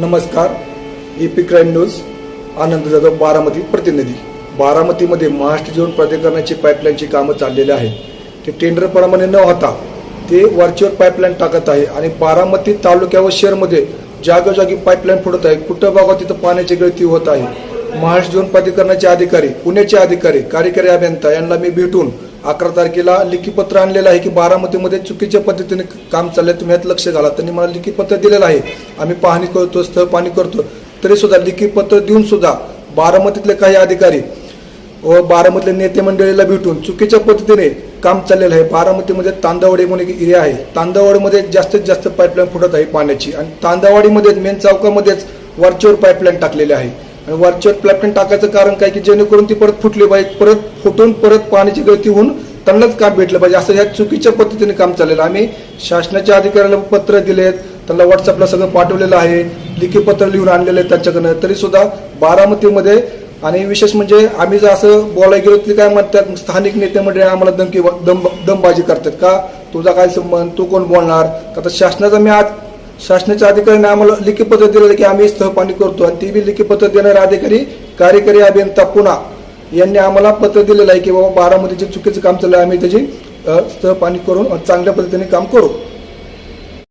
नमस्कार AP crime news Anand Jadhav Baramati प्रतिनिधी. बारामतीमध्ये महाराष्ट्र जीवन प्राधिकरणाची पाईपलाईनची कामं चाललेली आहेत. ते टेंडरप्रमाणे न होता ते वरचीवर पाईपलाईन टाकत आहे आणि बारामती तालुक्या व शहरमध्ये जागोजागी पाईपलाईन फुटत आहे. कुठं बघा तिथं पाण्याची गळती होत आहे. महाराष्ट्र जीवन प्राधिकरणाचे अधिकारी पुण्याचे अधिकारी कार्यकारी अभियंता यांना मी भेटून अकरा तारखेला लिखीपत्र आणलेलं आहे की बारामतीमध्ये चुकीच्या पद्धतीने काम चाललंय तुम्ही यात लक्ष घाला. त्यांनी मला लिखीपत्र दिलेलं आहे. आम्ही पाहणी करतो स्थळ पाणी करतो. तरी सुद्धा लिखीपत्र देऊन सुद्धा बारामतीतले काही अधिकारी व बारामतीतल्या नेते मंडळीला भेटून चुकीच्या पद्धतीने काम चाललेलं आहे. बारामतीमध्ये तांदावाडी म्हणून एक एरिया आहे. तांदावाडीमध्ये जास्तीत जास्त पाईपलाईन फुटत आहे पाण्याची आणि तांदावाडीमध्ये मेन चौकामध्येच वरचेवर पाईपलाईन टाकलेली आहे. आणि वरच्यावर पाईपलाईन टाकायचं कारण काय की जेणेकरून ती परत फुटली पाहिजे. परत फुटून परत पाण्याची गळती होऊन त्यांनाच काम भेटलं पाहिजे. असं ह्या चुकीच्या पद्धतीने काम चाललेलं आम्ही शासनाच्या अधिकाऱ्याला पत्र दिलेत. त्यांना व्हॉट्सअपला सगळं पाठवलेलं आहे. लिखी पत्र लिहून आणलेलं आहे त्यांच्याकडनं. तरी सुद्धा बारामतीमध्ये आणि विशेष म्हणजे आम्ही जर असं बोलायला गेलो ते काय म्हणतात स्थानिक नेते मंडळी आम्हाला दमकी दम दमबाजी करतात का? तुझा काय संबंध? तू कोण बोलणार? का तर शासनाचा मी आज शासनाच्या अधिकाऱ्यांनी आम्हाला लिखीपत्र दिलेलं की आम्ही स्थळपाणी करतो. आणि ती बी लिखीपत्र देणारे अधिकारी कार्यकारी अभियंता पुणा यांनी आम्हाला पत्र दिलेलं आहे की बाबा बारामतीचे चुकीचं काम चाललं आहे आम्ही त्याची अ, स्थळपाणी करून चांगल्या पद्धतीने काम करू.